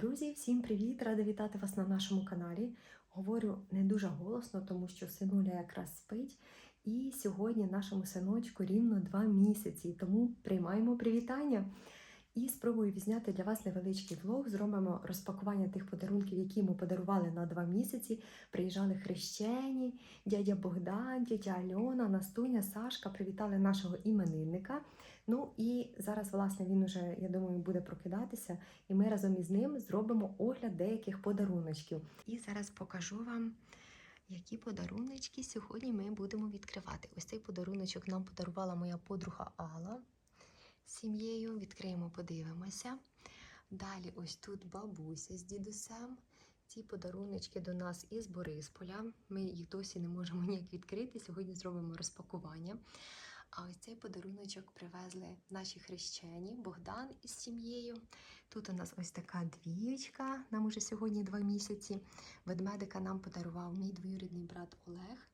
Друзі, всім привіт! Рада вітати вас на нашому каналі. Говорю не дуже голосно, тому що синуля якраз спить. І сьогодні нашому синочку рівно два місяці, тому приймаємо привітання. І спробую відзняти для вас невеличкий влог. Зробимо розпакування тих подарунків, які йому подарували на два місяці. Приїжджали хрещені, дядя Богдан, тітя Альона, Настуня, Сашка привітали нашого іменинника. Ну і зараз, власне, він уже, я думаю, буде прокидатися, і ми разом із ним зробимо огляд деяких подаруночків. І зараз покажу вам, які подаруночки сьогодні ми будемо відкривати. Ось цей подаруночок нам подарувала моя подруга Алла сім'єю. Відкриємо, подивимося. Далі, ось тут бабуся з дідусем. Ці подаруночки до нас із Борисполя. Ми їх досі не можемо ніяк відкрити. Сьогодні зробимо розпакування. А ось цей подаруночок привезли наші хрещені Богдан із сім'єю. Тут у нас ось така двієчка, нам уже сьогодні два місяці. Ведмедика нам подарував мій двоюрідний брат Олег.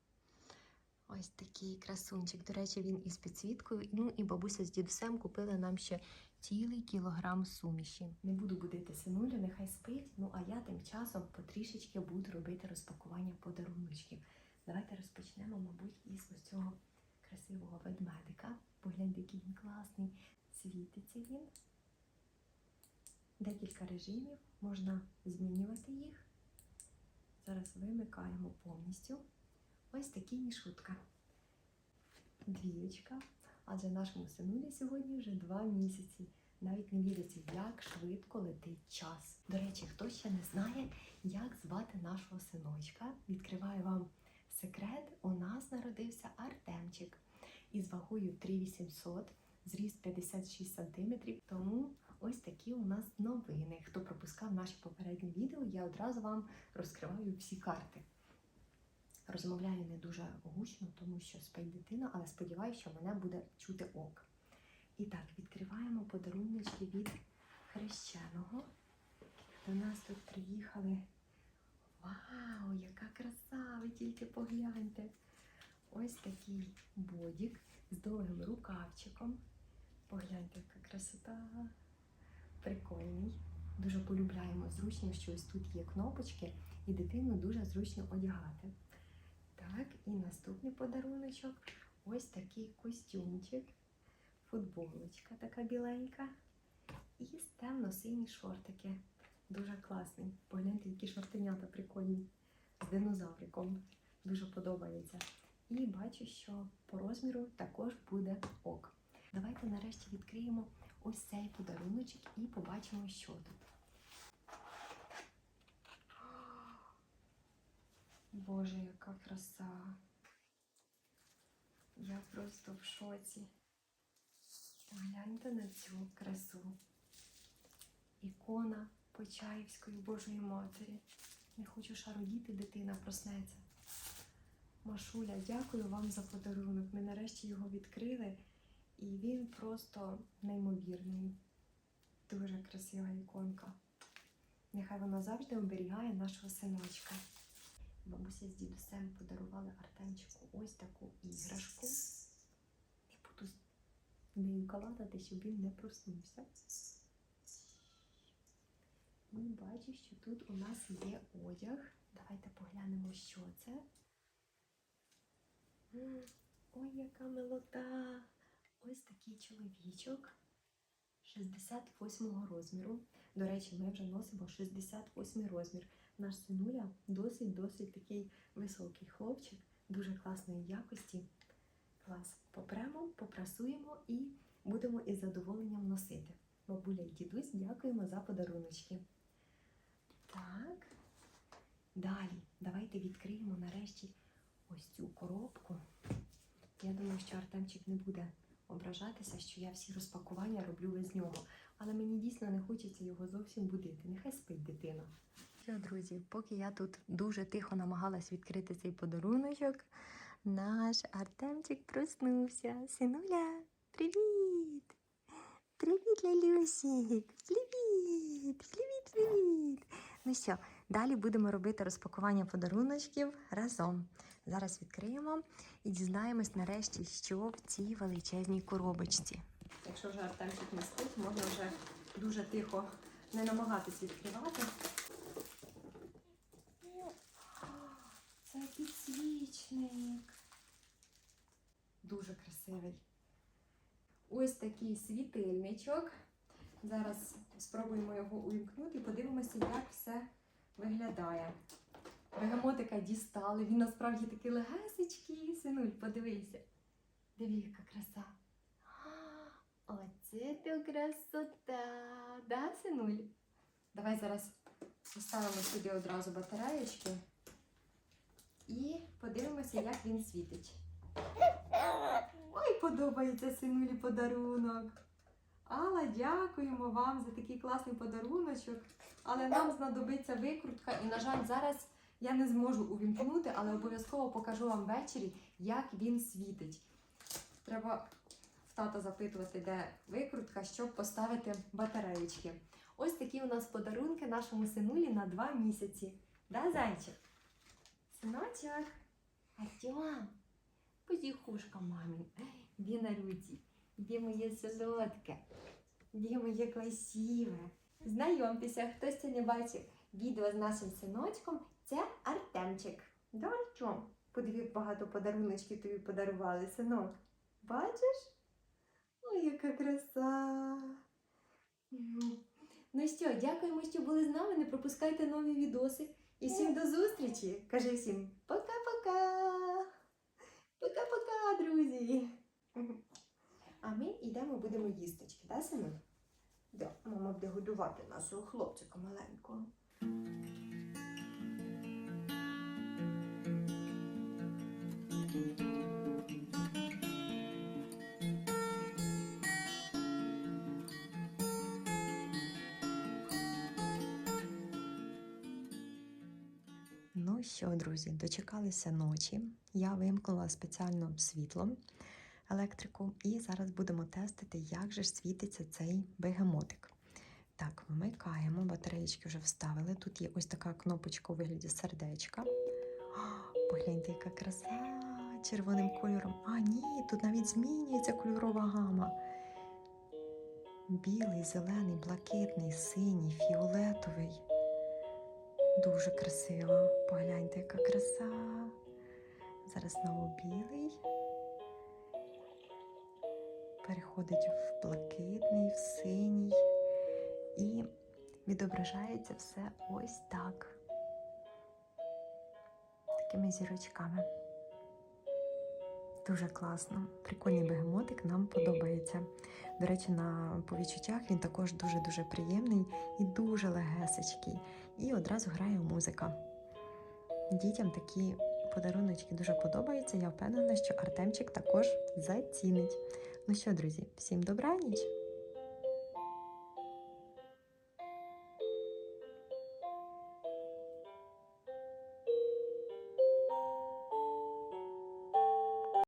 Ось такий красунчик. До речі, він із підсвіткою. Ну і бабуся з дідусем купили нам ще цілий кілограм суміші. Не буду будити синулю, нехай спить. Ну а я тим часом потрішечки буду робити розпакування подаруночків. Давайте розпочнемо, мабуть, із ось цього красивого ведмедика. Погляньте, який він класний. Світиться він. Декілька режимів, можна змінювати їх. Зараз вимикаємо повністю. Ось такий мішутка. Двієчка. Адже нашому синулі сьогодні вже два місяці. Навіть не віриться, як швидко летить час. До речі, хто ще не знає, як звати нашого синочка, відкриваю вам секрет. У нас народився Артемчик із вагою 3800, зріст 56 см. Тому ось такі у нас новини. Хто пропускав наші попередні відео, я одразу вам розкриваю всі карти. Розмовляю не дуже гучно, тому що спить дитина, але сподіваюся, що мене буде чути ок. І так, відкриваємо подарунки від хрещеного. До нас тут приїхали. Вау, яка краса! Ви тільки погляньте. Ось такий бодік з довгим рукавчиком. Погляньте, яка красота. Прикольний. Дуже полюбляємо зручно, що ось тут є кнопочки, і дитину дуже зручно одягати. Так, і наступний подаруночок. Ось такий костюмчик, футболочка така біленька. І темно-сині шортики. Дуже класний. Погляньте, які шортенята прикольні. З динозавриком. Дуже подобається. І бачу, що по розміру також буде ок. Давайте нарешті відкриємо ось цей подаруночок і побачимо, що тут. Боже, яка краса. Я просто в шоці. Погляньте на цю красу. Ікона Почаївської Божої Матері. Не хочу шародіти, дитина проснеться. Машуля, дякую вам за подарунок. Ми нарешті його відкрили, і він просто неймовірний. Дуже красива іконка. Нехай вона завжди оберігає нашого синочка. Бабуся з дідусем подарували Артемчику ось таку іграшку. Не буду з нею калатати, щоб він не проснувся. І бачу, що тут у нас є одяг. Давайте поглянемо, що це. Ой, яка милота! Ось такий чоловічок 68 розміру. До речі, ми вже носимо 68 розмір. Наш синуля досить-досить такий високий хлопчик, дуже класної якості. Клас. Попремо, попрасуємо і будемо із задоволенням носити. Бабуля і дідусь, дякуємо за подаруночки. Так. Далі, давайте відкриємо нарешті ось цю коробку. Я думаю, що Артемчик не буде ображатися, що я всі розпакування роблю без нього. Але мені дійсно не хочеться його зовсім будити. Нехай спить дитина. Що, друзі, поки я тут дуже тихо намагалась відкрити цей подаруночок, наш Артемчик проснувся. Синуля, привіт! Привіт, Лялюсік! Привіт! Привіт, привіт! Ну що, далі будемо робити розпакування подаруночків разом. Зараз відкриємо і дізнаємось нарешті, що в цій величезній коробочці. Якщо вже Артемчик не спить, можна вже дуже тихо не намагатись відкривати. Це підсвічник. Дуже красивий. Ось такий світильничок. Зараз спробуємо його увімкнути і подивимося, як все виглядає. Бегемотика дістали. Він насправді такий легесечкий. Синуль, подивися. Диви, яка краса. Оце то красота. Да, синуль? Давай зараз поставимо сюди одразу батареєчки і подивимося, як він світить. Ой, подобається синулі подарунок. Алла, дякуємо вам за такий класний подаруночок. Але нам знадобиться викрутка, і, на жаль, зараз я не зможу увімкнути, але обов'язково покажу вам ввечері, як він світить. Треба в тата запитувати, де викрутка, щоб поставити батареєчки. Ось такі у нас подарунки нашому синулі на два місяці. Да, зайчик? Синочок, Артем, позіхушка мамі, де на руці, де моє солодке, де моє красиве. Знайомтеся, хтось це не бачив відео з нашим синочком, це Артемчик. Да, Артем? Подиви, багато подаруночків тобі подарували, синок. Бачиш? Ой, яка краса. Ну що, дякуємо, що були з нами. Не пропускайте нові відоси. І всім до зустрічі. Кажи всім пока-пока. Пока-пока, друзі. А ми йдемо, будемо їсточки, да, сину? Да, мама буде годувати нашого хлопчика маленького. Ну що, друзі, дочекалися ночі. Я вимкнула спеціально світло, електрику, і зараз будемо тестити, як же ж світиться цей бегемотик. Так, вмикаємо, батареєчки вже вставили. Тут є ось така кнопочка у вигляді сердечка. Погляньте, яка краса червоним кольором. А, ні, тут навіть змінюється кольорова гама. Білий, зелений, блакитний, синій, фіолетовий. Дуже красиво. Погляньте, яка краса. Зараз знову білий. Переходить в блакитний, в синій. І відображається все ось так. Такими зірочками. Дуже класно. Прикольний бегемотик нам подобається. До речі, на по відчуттях він також дуже-дуже приємний і дуже легесечкий. І одразу грає музика. Дітям такі подаруночки дуже подобаються. Я впевнена, що Артемчик також зацінить. Ну що, друзі, всім добраніч!